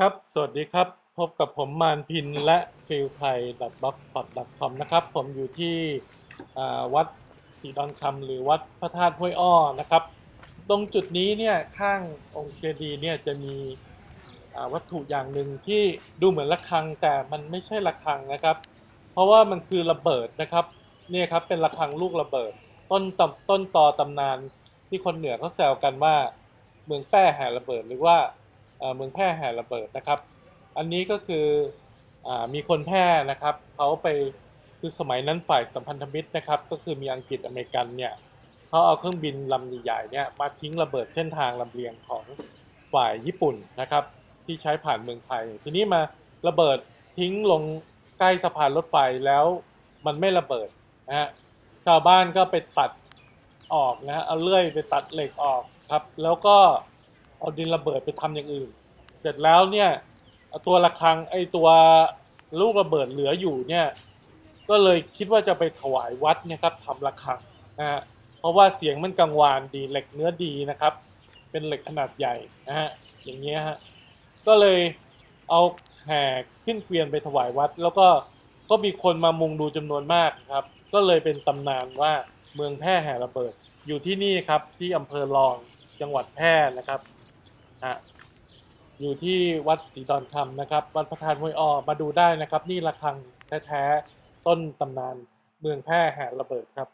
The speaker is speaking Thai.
ครับ สวัสดีครับ พบกับผมมานพินและฟิลไทย b o x s p o t c o m นะครับ ผมอยู่ที่วัดศรีดอนคำหรือวัดพระธาตุห้วยอ้อนะครับ ตรงจุดนี้เนี่ยข้างองค์เจดีย์เนี่ยจะมีวัตถุอย่างหนึ่งที่ดูเหมือนระฆังแต่มันไม่ใช่ระฆังนะครับ เพราะว่ามันคือระเบิดนะครับเนี่ยครับเป็นระฆังลูกระเบิด ต้นตำต้นตอตำนานที่คนเหนือเขาแซวกันว่าเมืองแป้แห่ระเบิดหรือว่า เมืองแพร่แห่ระเบิดนะครับ อันนี้ก็คืออมีคนแพร่นะครับเขาไปคือสมัยนั้นฝ่ายสัมพันธมิตรนะครับ ก็คือมีอังกฤษอเมริกันเนี่ยเขาเอาเครื่องบินลำใหญ่ๆเนี่ยมาทิ้งระเบิดเส้นทางลำเลียงของฝ่ายญี่ปุ่นนะครับที่ใช้ผ่านเมืองไทย ทีนี้มาระเบิดทิ้งลงใกล้สะพานรถไฟแล้วมันไม่ระเบิดนะฮะชาวบ้านก็ไปตัดออกนะฮะเอาเลื่อยไปตัดเหล็กออกครับ แล้วก็ เอาดินระเบิดไปทำอย่างอื่น เสร็จแล้วเนี่ยตัวระฆังไอตัวลูกระเบิดเหลืออยู่เนี่ยก็เลยคิดว่าจะไปถวายวัดเนี่ยครับทำระฆังนะฮะเพราะว่าเสียงมันกังวานดีเหล็กเนื้อดีนะครับ เป็นเหล็กขนาดใหญ่นะฮะอย่างเงี้ยฮะก็เลยเอาแห่ขึ้นเกวียนไปถวายวัด แล้วก็ก็มีคนมามุงดูจำนวนมากครับ ก็เลยเป็นตำนานว่าเมืองแพร่แห่ระเบิด อยู่ที่นี่ครับที่อำเภอรองจังหวัดแพร่นะครับ ฮะอยู่ที่วัดศรีดอนคำนะครับ วัดพระธาตุห้วยอ้อมาดูได้นะครับ นี่ระฆังแท้ๆต้นตำนานเมืองแพร่แห่ระเบิดครับ